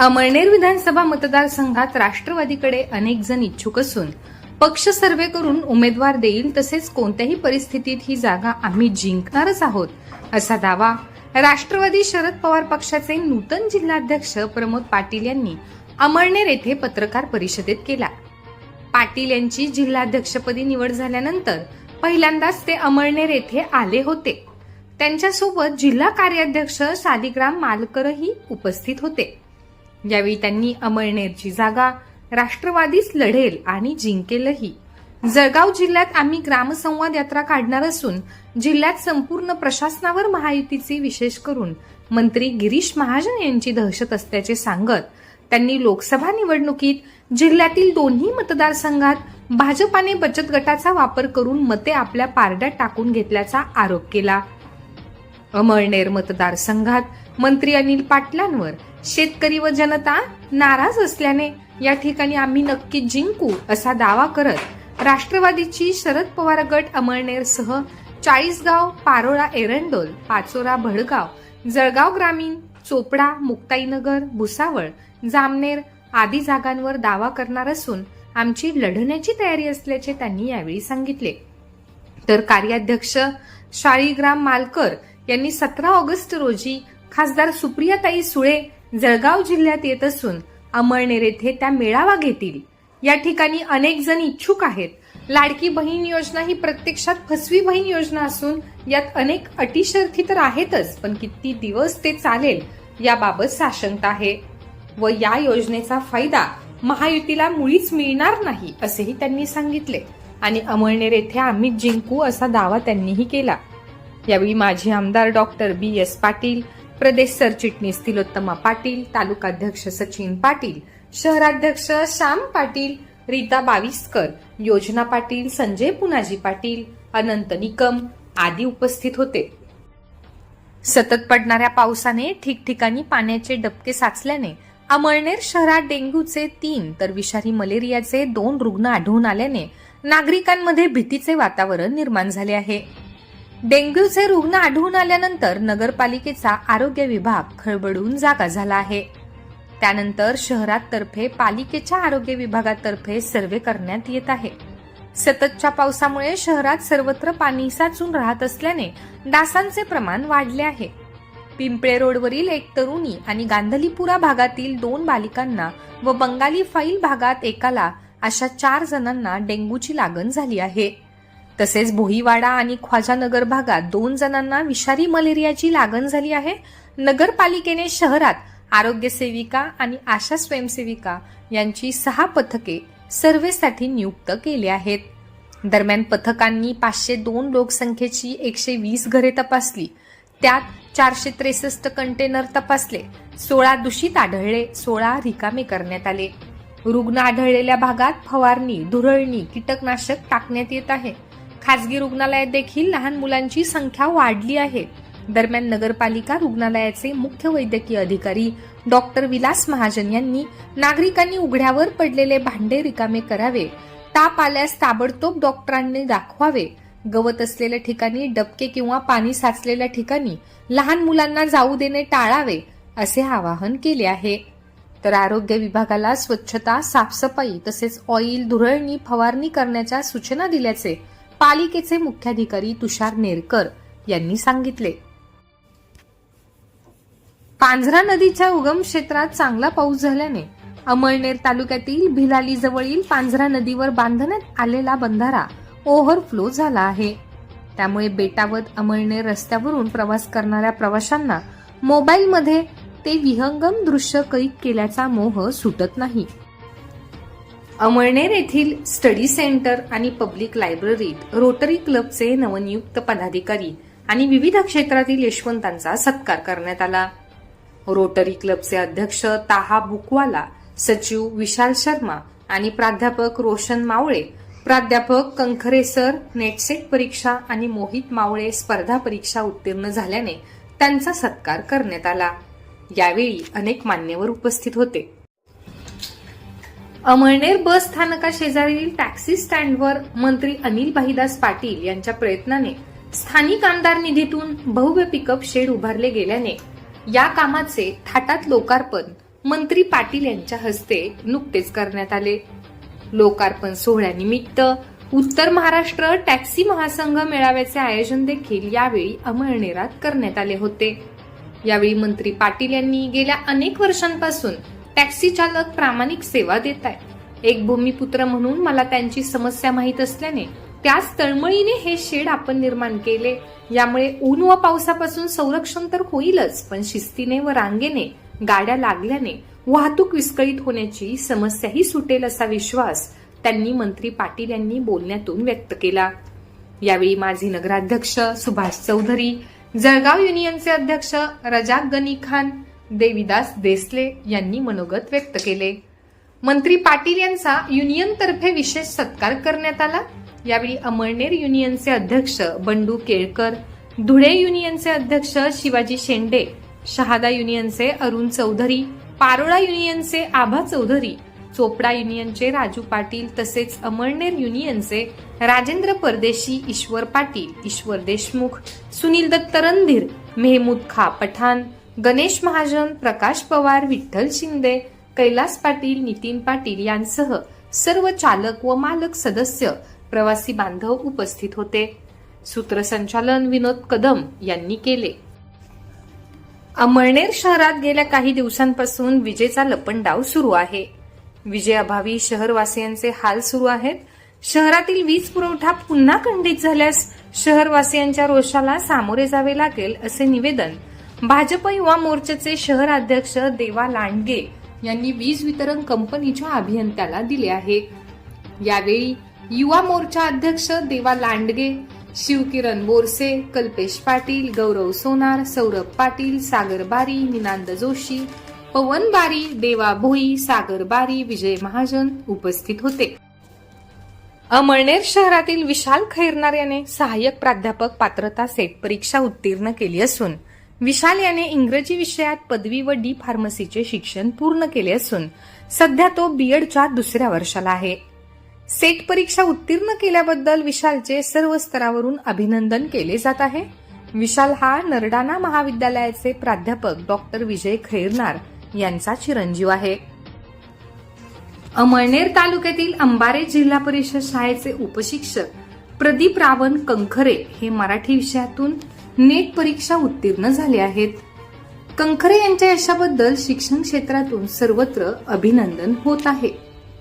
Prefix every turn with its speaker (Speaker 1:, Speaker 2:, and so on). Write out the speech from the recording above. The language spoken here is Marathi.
Speaker 1: अमळनेर विधानसभा मतदारसंघात राष्ट्रवादीकडे अनेक जण इच्छुक असून पक्ष सर्वे करून उमेदवार देईल तसेच कोणत्याही परिस्थितीत ही जागा आम्ही जिंकणारच आहोत असा दावा राष्ट्रवादी शरद पवार पक्षाचे नूतन जिल्हाध्यक्ष प्रमोद पाटील यांनी अमळनेर येथे पत्रकार परिषदेत केला. पाटील यांची जिल्हाध्यक्षपदी निवड झाल्यानंतर पहिल्यांदाच ते अमळनेर येथे आले होते. त्यांच्यासोबत जिल्हा कार्याध्यक्ष सादिग्राम मालकरही उपस्थित होते. यावेळी त्यांनी अमळनेरची जागा राष्ट्रवादीच लढेल आणि जिंकेलही. जळगाव जिल्ह्यात आम्ही ग्रामसंवाद यात्रा काढणार असून जिल्ह्यात संपूर्ण प्रशासनावर महायुतीचे विशेष करून मंत्री गिरीश महाजन यांची दहशत असल्याचे सांगत त्यांनी लोकसभा निवडणुकीत जिल्ह्यातील दोन्ही मतदारसंघात भाजपाने बचत गटाचा वापर करून मते आपल्या पारड्यात टाकून घेतल्याचा आरोप केला. अमळनेर मतदारसंघात मंत्री अनिल पाटलांवर शेतकरी व जनता नाराज असल्याने या ठिकाणी आम्ही नक्की जिंकू असा दावा करत राष्ट्रवादीची शरद पवार गट अमळनेरसह चाळीसगाव पारोळा एरंडोल पाचोरा भडगाव जळगाव ग्रामीण चोपडा मुक्ताईनगर भुसावळ जामनेर आदी जागांवर दावा करणार असून आमची लढण्याची तयारी असल्याचे त्यांनी यावेळी सांगितले. तर कार्याध्यक्ष शाळीग्राम मालकर यांनी सतरा ऑगस्ट रोजी खासदार सुप्रियाताई सुळे जळगाव जिल्ह्यात येत असून अमळनेर येथे त्या मेळावा घेतील. या ठिकाणी अनेक जण इच्छुक आहेत. लाडकी बहीण योजना ही प्रत्यक्षात फसवी बहीण योजना असून यात अनेक अटी शर्थी तर आहेतच पण किती दिवस ते चालेल याबाबत साशंकता आहे. व या योजनेचा फायदा महायुतीला मुळीच मिळणार नाही असेही त्यांनी सांगितले. आणि अमळनेर येथे आम्ही जिंकू असा दावा त्यांनीही केला. यावेळी माजी आमदार डॉक्टर बी एस पाटील प्रदेश सरचिटणीस तिलोत्तमा पाटील तालुकाध्यक्ष सचिन पाटील शहराध्यक्ष श्याम पाटील रीता बाविस्कर योजना पाटील संजय पुनाजी पाटील अनंत निकम आदी उपस्थित होते. सतत पडणाऱ्या पावसाने ठिकठिकाणी पाण्याचे डबके साचल्याने अमळनेर शहरात डेंग्यूचे तीन तर विषारी मलेरियाचे दोन रुग्ण आढळून आल्याने नागरिकांमध्ये भीतीचे वातावरण निर्माण झाले आहे. डेंग्यूचे रुग्ण आढळून आल्यानंतर नगरपालिकेचा आरोग्य विभाग खळबळून जागा झाला आहे. त्यानंतर शहरातर्फे पालिकेच्या आरोग्य विभागातर्फे सर्वे करण्यात येत आहे. सततच्या पावसामुळे शहरात सर्वत्र पाणी साचून राहत असल्याने डासांचे प्रमाण वाढले आहे. पिंपळे रोडवरील एक तरुणी आणि गांधलीपुरा भागातील दोन बालिकांना व बंगाली फाईल भागात एकाला अशा चार जणांना डेंग्यूची लागण झाली आहे. तसेच भोईवाडा आणि ख्वाजानगर भागात दोन जणांना विषारी मलेरियाची लागण झाली आहे. नगरपालिकेने शहरात आरोग्य सेविका आणि आशा स्वयंसेविका यांची सहा पथके सर्वेसाठी नियुक्त केली आहेत. दरम्यान पथकांनी पाचशे दोन लोकसंख्येची एकशे वीस घरे तपासली. त्यात चारशे त्रेसष्ट कंटेनर तपासले. सोळा दूषित आढळले सोळा रिकामे करण्यात आले. रुग्ण आढळलेल्या भागात फवारणी धुरळणी कीटकनाशक टाकण्यात येत आहे. खासगी रुग्णालयात देखील लहान मुलांची संख्या वाढली आहे. दरम्यान नगरपालिका रुग्णालयाचे मुख्य वैद्यकीय अधिकारी डॉक्टर विलास महाजन यांनी नागरिकांनी उघड्यावर पडलेले भांडे रिकामे करावे. ताप आल्यास ताबडतोब डॉक्टरांनी दाखवावे. गवत असलेल्या ठिकाणी डबके किंवा पाणी साचलेल्या ठिकाणी लहान मुलांना जाऊ देणे टाळावे असे आवाहन केले आहे. तर आरोग्य विभागाला स्वच्छता साफसफाई तसेच ऑइल धुरळणी फवारणी करण्याच्या सूचना दिल्याचे पालिकेचे मुख्याधिकारी तुषार नेरकर यांनी सांगितले. पांझरा नदीच्या उगम क्षेत्रात चांगला पाऊस झाल्याने अमळनेर तालुक्यातील भिलाली जवळील पांझरा नदीवर बांधण्यात आलेला बंधारा ओव्हरफ्लो झाला आहे. त्यामुळे बेटावत अमळनेर रस्त्यावरून प्रवास करणाऱ्या प्रवाशांना मोबाईलमध्ये ते विहंगम दृश्य कैद केल्याचा मोह सुटत नाही. अमळनेर येथील स्टडी सेंटर आणि पब्लिक लायब्ररीत रोटरी क्लबचे नवनियुक्त पदाधिकारी आणि विविध क्षेत्रातील यशवंतांचा सत्कार करण्यात आला. रोटरी क्लबचे अध्यक्ष ताहा बुकवाला सचिव विशाल शर्मा आणि प्राध्यापक रोशन मावळे प्राध्यापक कंखरे सर नेटसेट परीक्षा आणि मोहित मावळे स्पर्धा परीक्षा उत्तीर्ण झाल्याने त्यांचा सत्कार करण्यात आला. यावेळी अनेक मान्यवर उपस्थित होते. अमळनेर बस स्थानका शेजारील टॅक्सी स्टँडवर मंत्री अनिल भाईदास पाटील यांच्या प्रयत्नाने स्थानिक आमदार निधीतून भव्य पिकअप शेड उभारले गेल्याने या कामाचे थाटात लोकार्पण मंत्री पाटील यांच्या हस्ते नुकतेच करण्यात आले. लोकार्पण सोहळ्यानिमित्त उत्तर महाराष्ट्र टॅक्सी महासंघ मेळाव्याचे आयोजन देखील यावेळी अमळनेरात करण्यात आले होते. यावेळी मंत्री पाटील यांनी गेल्या अनेक वर्षांपासून टॅक्सी चालक प्रामाणिक सेवा देत आहेत एक भूमिपुत्र म्हणून मला त्यांची समस्या माहीत असल्याने त्याच तळमळीने हे शेड आपण निर्माण केले. यामुळे ऊन व पावसापासून संरक्षण तर होईलच पण शिस्तीने व रांगेने गाड्या लागल्याने वाहतूक विस्कळीत होण्याची समस्याही सुटेल असा विश्वास त्यांनी मंत्री पाटील यांनी बोलण्यातून व्यक्त केला. यावेळी माजी नगराध्यक्ष सुभाष चौधरी जळगाव युनियनचे अध्यक्ष रजाक गनी खान देविदास देसले यांनी मनोगत व्यक्त केले. मंत्री पाटील यांचा युनियनतर्फे विशेष सत्कार करण्यात आला. यावेळी अमळनेर युनियनचे अध्यक्ष बंडू केळकर धुळे युनियनचे अध्यक्ष शिवाजी शेंडे शहादा युनियनचे अरुण चौधरी पारोळा युनियनचे आभा चौधरी चोपडा युनियनचे राजू पाटील तसेच अमळनेर युनियनचे राजेंद्र परदेशी ईश्वर पाटील ईश्वर देशमुख सुनील दत्त रणधीर मेहमूद खा पठाण गणेश महाजन प्रकाश पवार विठ्ठल शिंदे कैलास पाटील नितीन पाटील यांसह सर्व चालक व मालक सदस्य प्रवासी बांधव उपस्थित होते. सूत्रसंचालन विनोद कदम यांनी केले. अमळनेर शहरात गेल्या काही दिवसांपासून विजेचा लपंडाव सुरू आहे. विजेअभावी शहरवासियांचे हाल सुरू आहेत. शहरातील वीज पुरवठा पुन्हा खंडित झाल्यास शहरवासियांच्या रोषाला सामोरे जावे लागेल असे निवेदन भाजप युवा मोर्चाचे शहराध्यक्ष देवा लांडगे यांनी वीज वितरण कंपनीच्या अभियंत्याला दिले आहे. यावेळी युवा मोर्चा अध्यक्ष देवा लांडगे शिवकिरण बोरसे कल्पेश पाटील गौरव सोनार सौरभ पाटील सागर बारी निनांद जोशी पवन बारी देवा भोई सागर बारी विजय महाजन उपस्थित होते. अमळनेर शहरातील विशाल खैरनार याने सहाय्यक प्राध्यापक पात्रता सेट परीक्षा उत्तीर्ण केली असून विशाल याने इंग्रजी विषयात पदवी व डी फार्मसीचे शिक्षण पूर्ण केले असून सध्या तो बीएडच्या दुसऱ्या वर्षाला आहे. सेट परीक्षा उत्तीर्ण केल्याबद्दल विशालचे सर्व स्तरावरून अभिनंदन केले जात आहे. विशाल हा नरडाणा महाविद्यालयाचे प्राध्यापक डॉक्टर विजय खैरनार यांचा चिरंजीव आहे. अमळनेर तालुक्यातील अंबारे जिल्हा परिषद शाळेचे उपशिक्षक प्रदीप रावण कंखरे हे मराठी विषयातून नेट परीक्षा उत्तीर्ण झाले आहेत. कंखरे यांच्या यशाबद्दल शिक्षण क्षेत्रातून सर्वत्र अभिनंदन होत आहे.